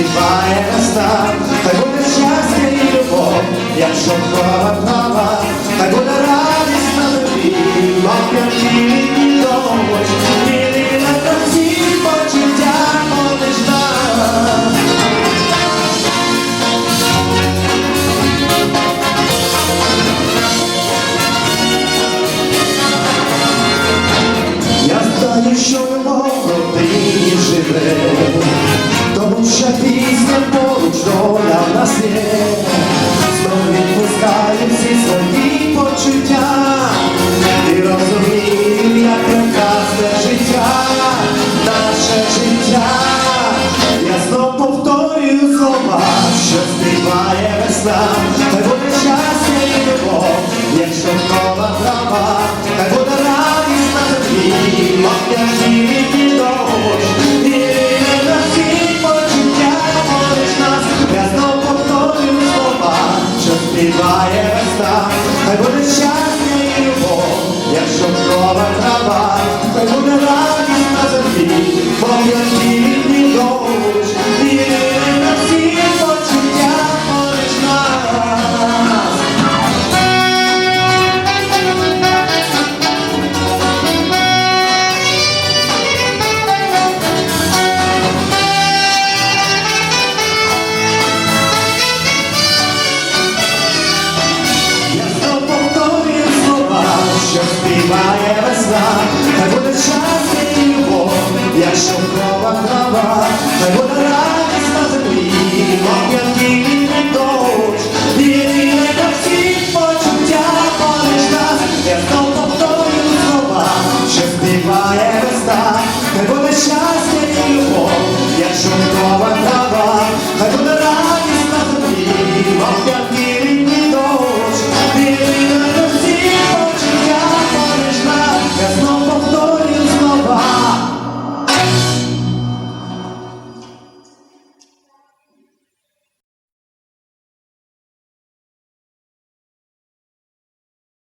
співає весна, хай буде щастя і любов, якщо права права, хай буде радість на тобі, мов'яті і дощ, білі на кінці почуття нас. Я знаю, що любов в живе, пісня поруч доля в нас є, знов відпускаю всі свої почуття, і розумію, як прекрасне життя, наше життя. Я знов повторюю слова, що співає весна, хай буде щастя і любов, якщо нова трава, хай буде радість на землі, мов'яті що співає весна, хай буде щастя і любов, якщо крова крова, хай буде радість на землі, мов'яті